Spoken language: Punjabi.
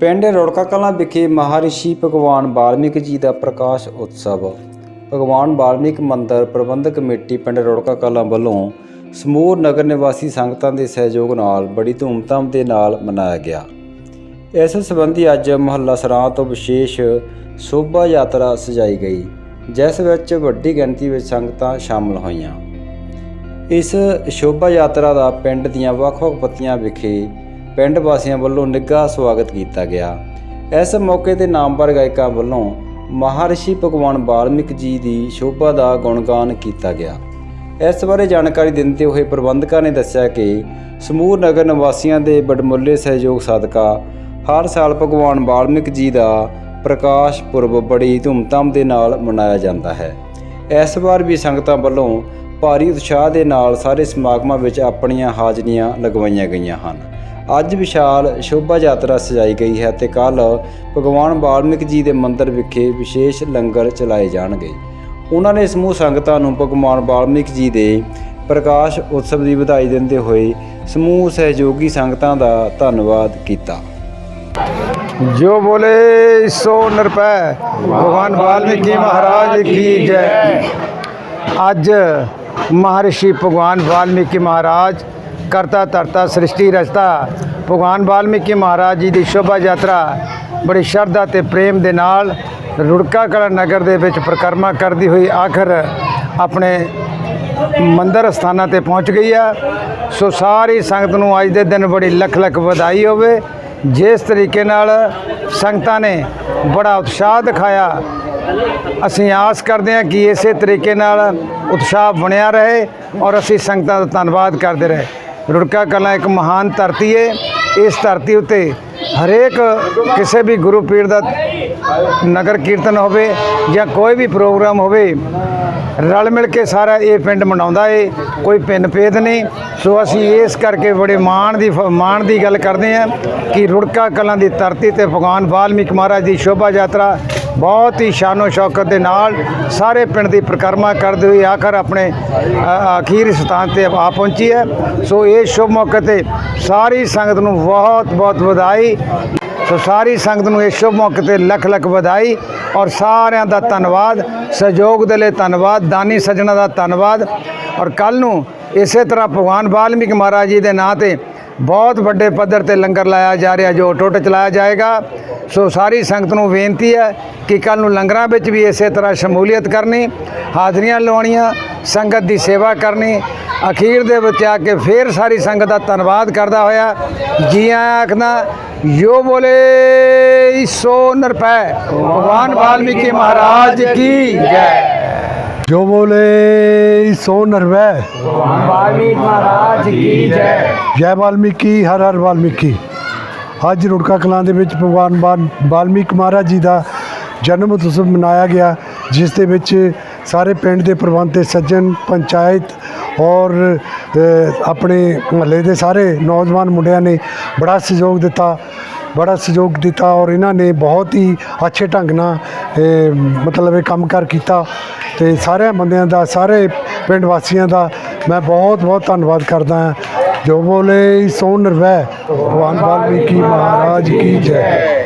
ਪਿੰਡ ਰੁੜਕਾ ਕਲਾਂ ਵਿਖੇ ਮਹਾਰਿਸ਼ੀ ਭਗਵਾਨ ਵਾਲਮੀਕ ਜੀ ਦਾ ਪ੍ਰਕਾਸ਼ ਉਤਸਵ। ਭਗਵਾਨ ਵਾਲਮੀਕ ਮੰਦਿਰ ਪ੍ਰਬੰਧਕ ਕਮੇਟੀ ਪਿੰਡ ਰੋੜਕਾ ਕਲਾਂ ਵੱਲੋਂ ਸਮੂਹ ਨਗਰ ਨਿਵਾਸੀ ਸੰਗਤਾਂ ਦੇ ਸਹਿਯੋਗ ਨਾਲ ਬੜੀ ਧੂਮਧਾਮ ਦੇ ਨਾਲ ਮਨਾਇਆ ਗਿਆ। ਇਸ ਸੰਬੰਧੀ ਅੱਜ ਮੁਹੱਲਾ ਸਰਾਂ ਤੋਂ ਵਿਸ਼ੇਸ਼ ਸ਼ੋਭਾ ਯਾਤਰਾ ਸਜਾਈ ਗਈ, ਜਿਸ ਵਿੱਚ ਵੱਡੀ ਗਿਣਤੀ ਵਿੱਚ ਸੰਗਤਾਂ ਸ਼ਾਮਲ ਹੋਈਆਂ। ਇਸ ਸ਼ੋਭਾ ਯਾਤਰਾ ਦਾ ਪਿੰਡ ਦੀਆਂ ਵੱਖ-ਵੱਖ ਪੱਤੀਆਂ ਵਿਖੇ ਪਿੰਡ ਵਾਸੀਆਂ ਵੱਲੋਂ ਨਿੱਘਾ ਸਵਾਗਤ ਕੀਤਾ ਗਿਆ। ਇਸ ਮੌਕੇ ਤੇ ਨਾਮਵਰ ਗਾਇਕਾਂ ਵੱਲੋਂ ਮਹਾਰਿਸ਼ੀ ਭਗਵਾਨ ਬਾਲਮਿਕ ਜੀ ਦੀ ਸ਼ੋਭਾ ਦਾ ਗੁਣਗਾਨ ਕੀਤਾ ਗਿਆ। ਇਸ ਬਾਰੇ ਜਾਣਕਾਰੀ ਦਿੰਦੇ ਹੋਏ ਪ੍ਰਬੰਧਕਾਂ ਨੇ ਦੱਸਿਆ ਕਿ ਸਮੂਹ ਨਗਰ ਨਿਵਾਸੀਆਂ ਦੇ ਬੜਮੁੱਲੇ ਸਹਿਯੋਗ ਸਦਕਾ ਹਰ ਸਾਲ ਭਗਵਾਨ ਬਾਲਮਿਕ ਜੀ ਦਾ ਪ੍ਰਕਾਸ਼ ਪੁਰਬ ਬੜੀ ਧੂਮਧਾਮ ਦੇ ਨਾਲ ਮਨਾਇਆ ਜਾਂਦਾ ਹੈ। ਇਸ ਵਾਰ ਵੀ ਸੰਗਤਾਂ ਵੱਲੋਂ ਭਾਰੀ ਉਤਸ਼ਾਹ ਦੇ ਨਾਲ ਸਾਰੇ ਸਮਾਗਮਾਂ ਵਿੱਚ ਆਪਣੀਆਂ ਹਾਜ਼ਰੀਆਂ ਲਗਵਾਈਆਂ ਗਈਆਂ ਹਨ। ਅੱਜ ਵਿਸ਼ਾਲ ਸ਼ੋਭਾ ਯਾਤਰਾ ਸਜਾਈ ਗਈ ਹੈ ਤੇ ਕੱਲ ਭਗਵਾਨ ਵਾਲਮੀਕ ਜੀ ਦੇ ਮੰਦਰ ਵਿਖੇ ਵਿਸ਼ੇਸ਼ ਲੰਗਰ ਚਲਾਏ ਜਾਣਗੇ। ਉਹਨਾਂ ਨੇ ਸਮੂਹ ਸੰਗਤਾਂ ਨੂੰ ਭਗਵਾਨ ਵਾਲਮੀਕ ਜੀ ਦੇ ਪ੍ਰਕਾਸ਼ ਉਤਸਵ ਦੀ ਵਧਾਈ ਦਿੰਦੇ ਹੋਏ ਸਮੂਹ ਸਹਿਯੋਗੀ ਸੰਗਤਾਂ ਦਾ ਧੰਨਵਾਦ ਕੀਤਾ। ਜੋ ਬੋਲੇ ਸੋ ਨਿਰਪੈ ਭਗਵਾਨ ਵਾਲਮੀਕ ਜੀ ਮਹਾਰਾਜ ਕੀ ਜੈ। ਅੱਜ ਮਹਰਸ਼ੀ ਭਗਵਾਨ ਵਾਲਮੀਕ ਮਹਾਰਾਜ ਕਰਤਾ, ਧਰਤਾ, ਸ੍ਰਿਸ਼ਟੀ ਰਚਤਾ। ਭਗਵਾਨ ਵਾਲਮੀਕੀ ਮਹਾਰਾਜ ਜੀ ਦੀ ਸ਼ੋਭਾ ਯਾਤਰਾ ਬੜੀ ਸ਼ਰਧਾ ਤੇ ਪ੍ਰੇਮ ਦੇ ਨਾਲ ਰੁੜਕਾ ਕਲਾ ਨਗਰ ਦੇ ਵਿੱਚ ਪ੍ਰਕਰਮਾ ਕਰਦੀ ਹੋਈ ਆਖਰ ਆਪਣੇ ਮੰਦਰ ਸਥਾਨਾਂ ਤੇ ਪਹੁੰਚ ਗਈ ਆ। ਸੋ ਸਾਰੀ ਸੰਗਤ ਨੂੰ ਅੱਜ ਦੇ ਦਿਨ ਬੜੀ ਲੱਖ ਲੱਖ ਵਧਾਈ ਹੋਵੇ। ਜਿਸ ਤਰੀਕੇ ਨਾਲ ਸੰਗਤਾਂ ਨੇ ਬੜਾ ਉਤਸ਼ਾਹ ਦਿਖਾਇਆ। ਅਸੀਂ ਆਸ ਕਰਦੇ ਹਾਂ ਕਿ ਇਸੇ ਤਰੀਕੇ ਨਾਲ ਉਤਸ਼ਾਹ ਬਣਿਆ ਰਹੇ ਔਰ ਅਸੀਂ ਸੰਗਤਾਂ ਦਾ ਧੰਨਵਾਦ ਕਰਦੇ ਰਹੇ। ਰੁੜਕਾ ਕਲਾਂ ਇੱਕ ਮਹਾਨ ਧਰਤੀ ਹੈ ਇਸ ਧਰਤੀ ਉੱਤੇ ਹਰੇਕ ਕਿਸੇ ਵੀ ਗੁਰੂ ਪੀਰ ਦਾ ਨਗਰ ਕੀਰਤਨ ਹੋਵੇ ਜਾਂ ਕੋਈ ਵੀ ਪ੍ਰੋਗਰਾਮ ਹੋਵੇ ਰਲ ਮਿਲ ਕੇ ਸਾਰਾ ਇਹ ਪਿੰਡ ਮਨਾਉਂਦਾ ਏ, ਕੋਈ ਪਿੰਨ ਭੇਦ ਨਹੀਂ। ਸੋ ਅਸੀਂ ਇਸ ਕਰਕੇ ਬੜੇ ਮਾਣ ਦੀ ਫ- ਮਾਣ ਦੀ ਗੱਲ ਕਰਦੇ ਹਾਂ ਕਿ ਰੁੜਕਾ ਕਲਾਂ ਦੀ ਧਰਤੀ ਤੇ ਭਗਵਾਨ ਵਾਲਮੀਕ ਮਹਾਰਾਜ ਦੀ ਸ਼ੋਭਾ ਯਾਤਰਾ ਬਹੁਤ ਹੀ ਸ਼ਾਨੋ ਸ਼ੌਕਤ ਦੇ ਨਾਲ ਸਾਰੇ ਪਿੰਡ ਦੀ ਪ੍ਰਕਰਮਾ ਕਰਦੇ ਹੋਏ ਆਖਰ ਆਪਣੇ ਅਖੀਰ ਸਥਾਨ ਤੇ ਆ ਪਹੁੰਚੀ ਹੈ। ਸੋ ਇਹ ਸ਼ੁਭ ਮੌਕੇ ਤੇ ਸਾਰੀ ਸੰਗਤ ਨੂੰ ਬਹੁਤ ਬਹੁਤ ਵਧਾਈ। ਸੋ ਸਾਰੀ ਸੰਗਤ ਨੂੰ ਇਸ ਸ਼ੁਭ ਮੌਕੇ ਤੇ ਲੱਖ ਲੱਖ ਵਧਾਈ ਔਰ ਸਾਰਿਆਂ ਦਾ ਧੰਨਵਾਦ, ਸਹਿਯੋਗ ਦੇ ਲਈ ਧੰਨਵਾਦ, ਦਾਨੀ ਸੱਜਣਾ ਦਾ ਧੰਨਵਾਦ। ਔਰ ਕੱਲ ਨੂੰ ਇਸੇ ਤਰ੍ਹਾਂ ਭਗਵਾਨ ਵਾਲਮੀਕ ਮਹਾਰਾਜ ਜੀ ਦੇ ਨਾਂ ਤੇ ਬਹੁਤ ਵੱਡੇ ਪੱਧਰ ਤੇ ਲੰਗਰ ਲਾਇਆ ਜਾ ਰਿਹਾ, ਜੋ ਟੁੱਟ ਚਲਾਇਆ ਜਾਏਗਾ। ਸੋ ਸਾਰੀ ਸੰਗਤ ਨੂੰ ਬੇਨਤੀ ਹੈ ਕਿ ਕੱਲ ਨੂੰ ਲੰਗਰਾਂ ਵਿੱਚ ਵੀ ਇਸੇ ਤਰ੍ਹਾਂ ਸ਼ਮੂਲੀਅਤ ਕਰਨੀ, ਹਾਜ਼ਰੀਆਂ ਲਵਾਉਣੀਆਂ, ਸੰਗਤ ਦੀ ਸੇਵਾ ਕਰਨੀ, ਅਖੀਰ ਦੇ ਵਿੱਚ ਆ ਕੇ ਫੇਰ ਸਾਰੀ ਸੰਗਤ ਦਾ ਧੰਨਵਾਦ ਕਰਦਾ ਹੋਇਆ। ਜੀ ਆਇਆਂ ਆਖਦਾ ਯੋ ਬੋਲੇ ਸੋ ਨਰਪੈ ਭਗਵਾਨ ਵਾਲਮੀਕੀ ਮਹਾਰਾਜ ਕੀ ਜੈ जो बोले सो नरवै ਵਾਲਮੀਕ ਮਹਾਰਾਜ ਕੀ ਜੈ ਜੈ ਵਾਲਮੀਕੀ ਹਰ ਹਰ ਵਾਲਮੀਕੀ ਅੱਜ ਰੁੜਕਾ ਕਲਾਂ ਦੇ ਵਿੱਚ ਭਗਵਾਨ ਵਾਲ- ਵਾਲਮੀਕ ਮਹਾਰਾਜ ਜੀ ਦਾ ਜਨਮ ਉਤਸਵ ਮਨਾਇਆ ਗਿਆ ਜਿਸ ਦੇ ਵਿੱਚ ਸਾਰੇ ਪਿੰਡ ਦੇ ਪ੍ਰਬੰਧ ਤੇ ਸੱਜਣ ਪੰਚਾਇਤ ਔਰ ਅ, ਆਪਣੇ ਮਹੱਲੇ ਦੇ ਸਾਰੇ ਨੌਜਵਾਨ ਮੁੰਡਿਆਂ ਨੇ ਬੜਾ ਸਹਿਯੋਗ ਦਿੱਤਾ, ਬੜਾ ਸਹਿਯੋਗ ਦਿੱਤਾ ਔਰ ਇਹਨਾਂ ਨੇ ਬਹੁਤ ਹੀ ਅੱਛੇ ਢੰਗ ਨਾਲ ਮਤਲਬ ਇਹ ਕੰਮ ਕਰ ਕੀਤਾ ਤੇ ਸਾਰਿਆਂ ਬੰਦਿਆਂ ਦਾ, ਸਾਰੇ ਪਿੰਡ ਵਾਸੀਆਂ ਦਾ ਮੈਂ ਬਹੁਤ ਬਹੁਤ ਧੰਨਵਾਦ ਕਰਦਾ ਹਾਂ। ਜੋ ਬੋਲੇ, ਸੋ ਨਿਰਵੈ। ਭਗਵਾਨ ਵਾਲਮੀਕੀ ਮਹਾਰਾਜ ਕੀ ਜੈ।